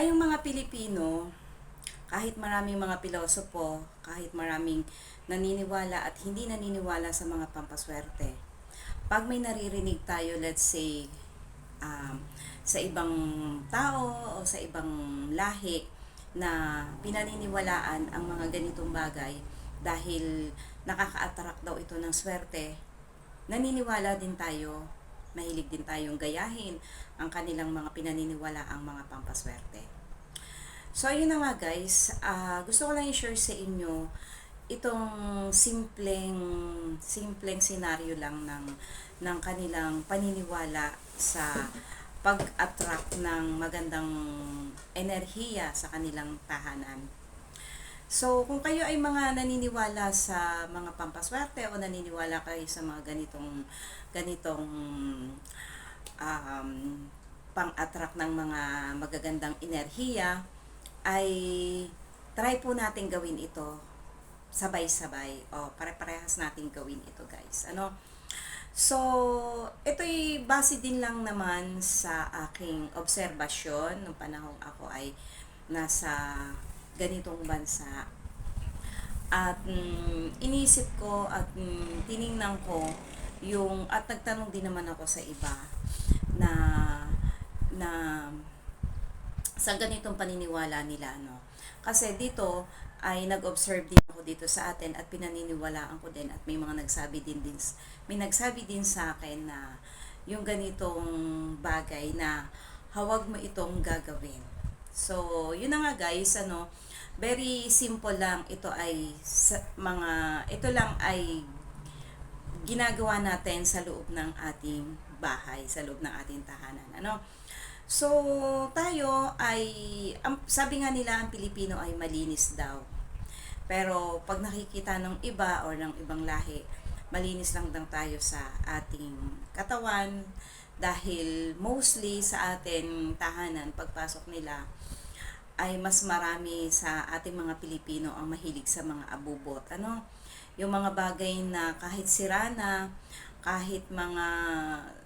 tayong mga Pilipino, kahit maraming mga pilosopo, kahit maraming naniniwala at hindi naniniwala sa mga pampaswerte, pag may naririnig tayo, let's say, um, sa ibang tao o sa ibang lahi na pinaniniwalaan ang mga ganitong bagay dahil nakaka-attract daw ito ng swerte, naniniwala din tayo, mahilig din tayong gayahin ang kanilang mga pinaniniwala ang mga pampaswerte. So, ayun na nga guys, ah, gusto ko lang i-share sa inyo itong simpleng simpleng senaryo lang ng ng kanilang paniniwala sa pag-attract ng magandang enerhiya sa kanilang tahanan. So, kung kayo ay mga naniniwala sa mga pampaswerte o naniniwala kayo sa mga ganitong ganitong um, pang-attract ng mga magagandang enerhiya, ay try po natin gawin ito sabay-sabay o pare-parehas natin gawin ito guys. Ano? So, ito'y base din lang naman sa aking obserbasyon nung panahon ako ay nasa ganitong bansa. At mm, inisip ko at mm, tiningnan ko yung at nagtanong din naman ako sa iba na na sa ganitong paniniwala nila no. Kasi dito ay nag-observe din ako dito sa atin at pinaniniwalaan ko din at may mga nagsabi din din may nagsabi din sa akin na yung ganitong bagay na hawag mo itong gagawin. So, yun na nga guys, ano, very simple lang ito ay sa, mga ito lang ay ginagawa natin sa loob ng ating bahay, sa loob ng ating tahanan. Ano? So, tayo ay, ang, sabi nga nila, ang Pilipino ay malinis daw. Pero, pag nakikita ng iba or ng ibang lahi, malinis lang daw tayo sa ating katawan dahil mostly sa ating tahanan, pagpasok nila, ay mas marami sa ating mga Pilipino ang mahilig sa mga abubot. Ano? Yung mga bagay na kahit sira na, kahit mga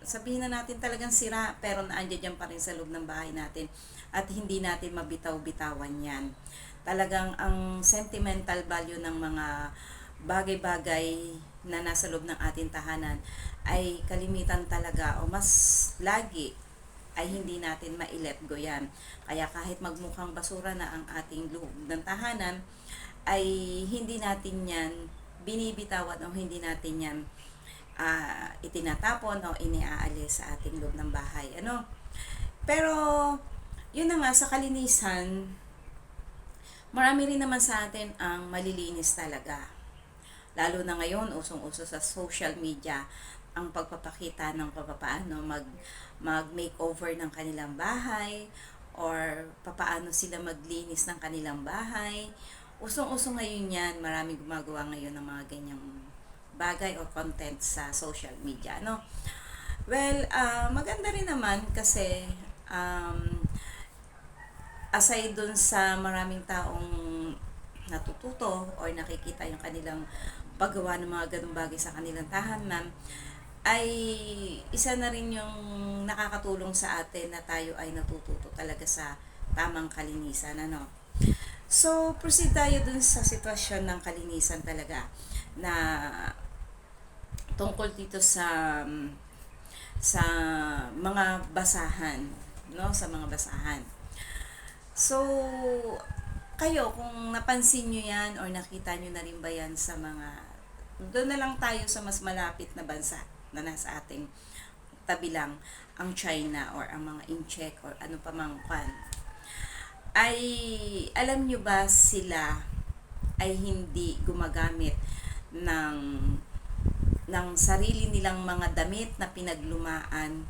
sabihin na natin talagang sira pero naandyan dyan pa rin sa loob ng bahay natin at hindi natin mabitaw-bitawan yan. Talagang ang sentimental value ng mga bagay-bagay na nasa loob ng ating tahanan ay kalimitan talaga o mas lagi ay hindi natin ma-let go yan. Kaya kahit magmukhang basura na ang ating loob ng tahanan, ay hindi natin yan binibitawan o hindi natin yan uh, itinatapon o iniaalis sa ating loob ng bahay. Ano? Pero, yun na nga, sa kalinisan, marami rin naman sa atin ang malilinis talaga. Lalo na ngayon, usong-uso sa social media, ang pagpapakita ng papaano mag, mag-makeover ng kanilang bahay, or papaano sila maglinis ng kanilang bahay. Usong-uso ngayon yan, marami gumagawa ngayon ng mga ganyang bagay o content sa social media, no? Well, uh, maganda rin naman kasi um, aside dun sa maraming taong natututo or nakikita yung kanilang paggawa ng mga ganung bagay sa kanilang tahanan, ay isa na rin yung nakakatulong sa atin na tayo ay natututo talaga sa tamang kalinisan, ano? So, proceed tayo dun sa sitwasyon ng kalinisan talaga na tungkol dito sa sa mga basahan, no, sa mga basahan. So, kayo kung napansin niyo 'yan or nakita niyo na rin ba 'yan sa mga doon na lang tayo sa mas malapit na bansa na nasa ating tabi lang ang China or ang mga incheck or ano pa mang kwan ay alam nyo ba sila ay hindi gumagamit ng ng sarili nilang mga damit na pinaglumaan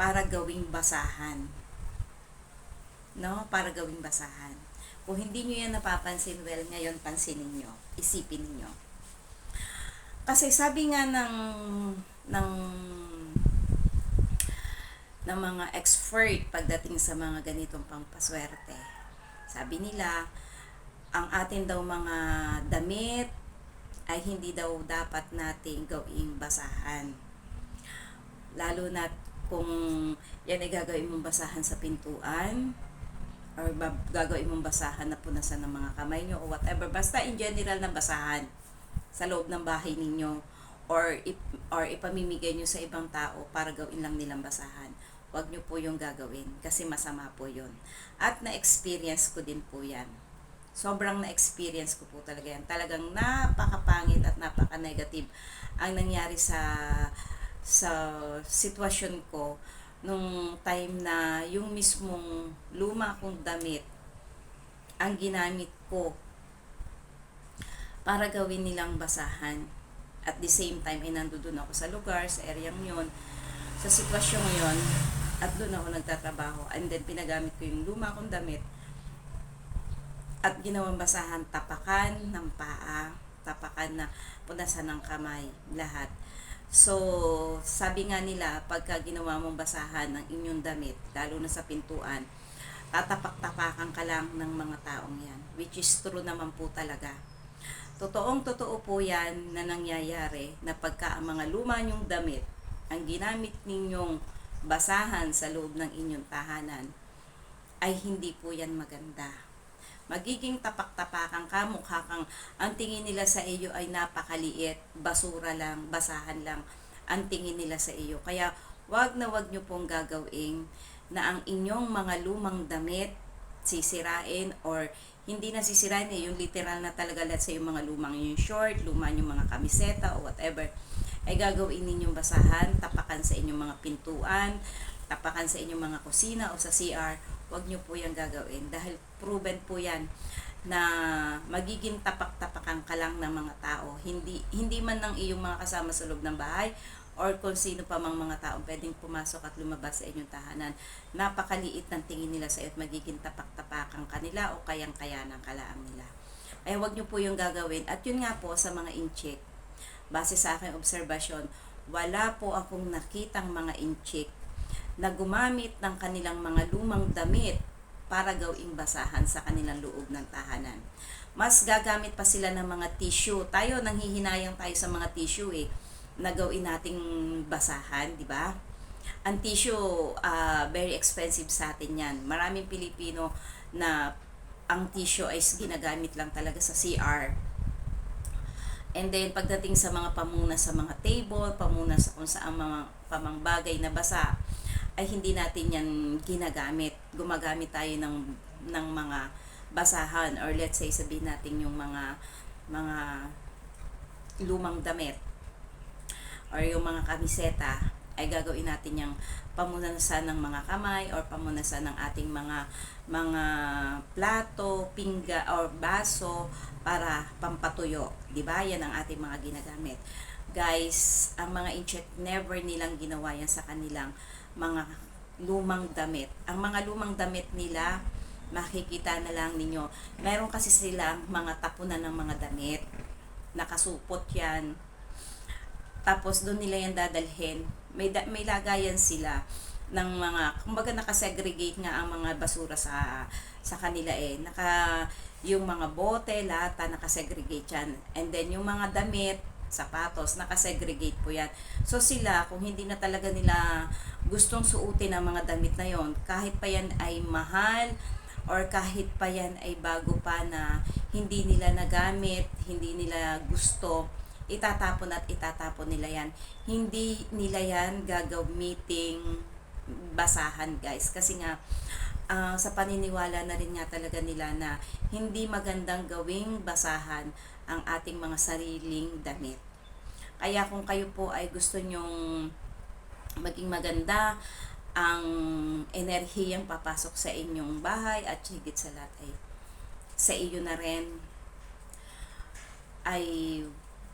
para gawing basahan. No? Para gawing basahan. Kung hindi nyo yan napapansin, well, ngayon pansinin nyo. Isipin niyo Kasi sabi nga ng ng ng mga expert pagdating sa mga ganitong pangpaswerte. Sabi nila, ang atin daw mga damit, ay hindi daw dapat nating gawing basahan. Lalo na kung yan ay gagawin mong basahan sa pintuan or gagawin mong basahan na punasan ng mga kamay nyo o whatever. Basta in general na basahan sa loob ng bahay ninyo or ip- or ipamimigay nyo sa ibang tao para gawin lang nilang basahan. Huwag nyo po yung gagawin kasi masama po yun. At na-experience ko din po yan. Sobrang na-experience ko po talaga yan. Talagang napakapangit at napaka-negative ang nangyari sa sa sitwasyon ko nung time na yung mismong luma kong damit ang ginamit ko para gawin nilang basahan. At the same time, ay nandoon ako sa lugar, sa area yon sa sitwasyon yon at doon ako nagtatrabaho. And then, pinagamit ko yung luma kong damit at ginawang basahan tapakan ng paa, tapakan na punasan ng kamay, lahat. So, sabi nga nila, pagka ginawa mong basahan ng inyong damit, lalo na sa pintuan, tatapak-tapakan ka lang ng mga taong yan. Which is true naman po talaga. Totoong totoo po yan na nangyayari na pagka ang mga luma nyong damit, ang ginamit ninyong basahan sa loob ng inyong tahanan, ay hindi po yan maganda magiging tapak-tapakan ka, mukha kang, ang tingin nila sa iyo ay napakaliit, basura lang, basahan lang, ang tingin nila sa iyo. Kaya, wag na wag nyo pong gagawin na ang inyong mga lumang damit sisirain or hindi na sisirain eh, yung literal na talaga let's say yung mga lumang yung short, luma yung mga kamiseta o whatever, ay gagawin ninyong basahan, tapakan sa inyong mga pintuan, tapakan sa inyong mga kusina o sa CR, wag nyo po yan gagawin dahil proven po yan na magiging tapak-tapakan ka lang ng mga tao. Hindi hindi man ng iyong mga kasama sa loob ng bahay or kung sino pa mang mga taong pwedeng pumasok at lumabas sa inyong tahanan. Napakaliit ng tingin nila sa iyo at magiging tapak-tapakan kanila o kayang-kaya ng kalaang nila. Ay wag nyo po yung gagawin. At yun nga po sa mga incheck. Base sa aking obserbasyon, wala po akong nakitang mga incheck na gumamit ng kanilang mga lumang damit para gawing basahan sa kanilang loob ng tahanan. Mas gagamit pa sila ng mga tissue. Tayo, nanghihinayang tayo sa mga tissue eh, na gawin nating basahan, di ba? Ang tissue, uh, very expensive sa atin yan. Maraming Pilipino na ang tissue ay ginagamit lang talaga sa CR. And then, pagdating sa mga pamuna sa mga table, pamuna sa kung saan mga pamang bagay na basa, ay hindi natin yan ginagamit. Gumagamit tayo ng, ng mga basahan or let's say sabihin natin yung mga mga lumang damit or yung mga kamiseta ay gagawin natin yung pamunasan ng mga kamay or pamunasan ng ating mga mga plato, pingga or baso para pampatuyo. 'Di ba? Yan ang ating mga ginagamit. Guys, ang mga incheck never nilang ginawa yan sa kanilang mga lumang damit. Ang mga lumang damit nila, makikita na lang ninyo. Meron kasi sila mga tapunan ng mga damit. Nakasupot yan. Tapos doon nila yan dadalhin. May, da, may lagayan sila ng mga, kumbaga nakasegregate nga ang mga basura sa sa kanila eh. Naka, yung mga bote, lata, nakasegregate yan. And then yung mga damit, sapatos, nakasegregate po yan. So sila, kung hindi na talaga nila gustong suotin ang mga damit na yon kahit pa yan ay mahal, or kahit pa yan ay bago pa na hindi nila nagamit, hindi nila gusto, itatapon at itatapon nila yan. Hindi nila yan gagamiting basahan guys. Kasi nga, uh, sa paniniwala na rin nga talaga nila na hindi magandang gawing basahan ang ating mga sariling damit. Kaya kung kayo po ay gusto nyong maging maganda ang enerhiyang papasok sa inyong bahay at higit sa lahat ay sa iyo na rin ay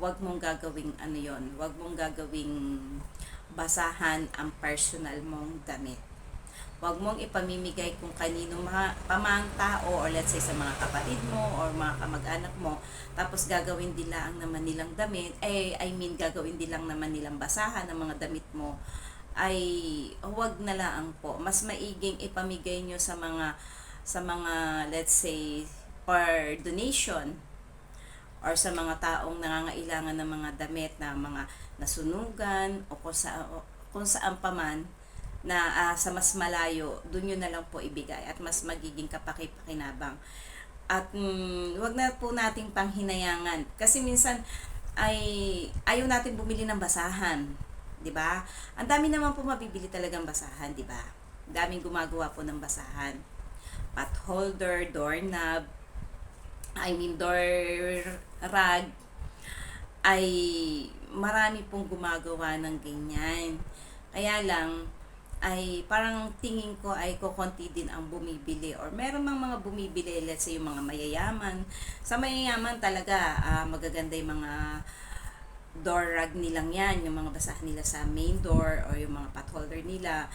wag mong gagawing ano yon wag mong gagawing basahan ang personal mong damit Huwag mong ipamimigay kung kanino mga pamang tao or let's say sa mga kapatid mo or mga kamag-anak mo. Tapos gagawin din lang naman nilang damit. Eh, I mean, gagawin din lang naman nilang basahan ng mga damit mo ay huwag na lang po. Mas maiging ipamigay nyo sa mga sa mga let's say for donation or sa mga taong nangangailangan ng mga damit na mga nasunugan o kung, sa, kung saan pa man na ah, sa mas malayo, doon nyo na lang po ibigay at mas magiging kapaki-pakinabang. At mm, wag na po nating panghinayangan kasi minsan ay ayaw natin bumili ng basahan, 'di ba? Ang dami naman po mabibili talagang basahan, 'di ba? Daming gumagawa po ng basahan. Pot holder, doorknob, I mean door rag ay marami pong gumagawa ng ganyan. Kaya lang, ay parang tingin ko ay kukonti din ang bumibili. Or meron mang mga bumibili let's say yung mga mayayaman. Sa mayayaman talaga ah, magaganda yung mga door rag nilang yan yung mga basahan nila sa main door or yung mga pot holder nila.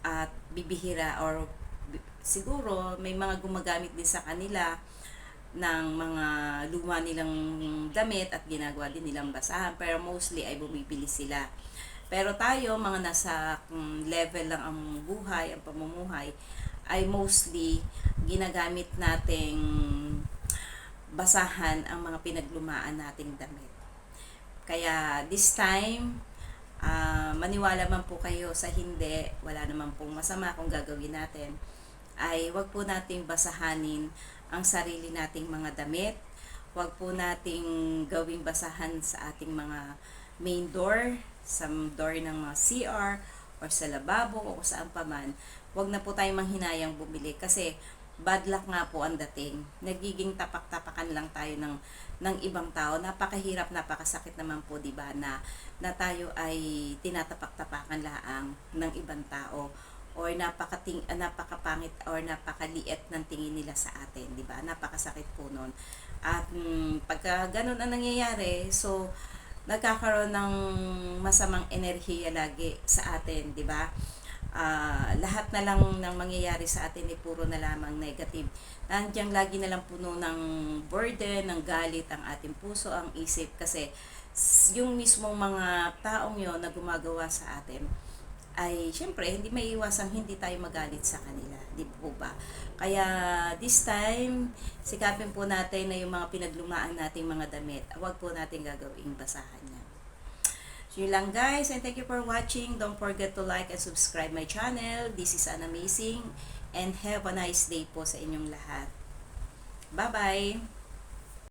At bibihira or siguro may mga gumagamit din sa kanila ng mga luma nilang damit at ginagawa din nilang basahan. Pero mostly ay bumibili sila pero tayo, mga nasa mm, level lang ang buhay, ang pamumuhay, ay mostly ginagamit nating basahan ang mga pinaglumaan nating damit. Kaya this time, ah, maniwala man po kayo sa hindi, wala naman pong masama kung gagawin natin, ay wag po nating basahanin ang sarili nating mga damit. Wag po nating gawing basahan sa ating mga main door, sa door ng mga CR, or sa lababo, o saan pa man. Wag na po tayong manghinayang bumili kasi bad luck nga po ang dating. Nagiging tapak-tapakan lang tayo ng ng ibang tao. Napakahirap, napakasakit naman po, 'di ba, na na tayo ay tinatapak-tapakan laang ng ibang tao or napakating ah, napakapangit or napakaliit ng tingin nila sa atin, 'di ba? Napakasakit po noon. At mm, pagka ganun ang nangyayari, so nagkakaroon ng masamang enerhiya lagi sa atin, 'di ba? Ah, lahat na lang ng mangyayari sa atin ay puro na lamang negative. Nandiyan lagi na lang puno ng burden, ng galit ang ating puso, ang isip kasi yung mismong mga taong yon na gumagawa sa atin ay syempre hindi may iwasang hindi tayo magalit sa kanila, di po ba? Kaya this time, sikapin po natin na yung mga pinaglumaan nating mga damit, wag po natin gagawing basahan yan. So yun lang guys, and thank you for watching. Don't forget to like and subscribe my channel. This is an amazing and have a nice day po sa inyong lahat. Bye-bye!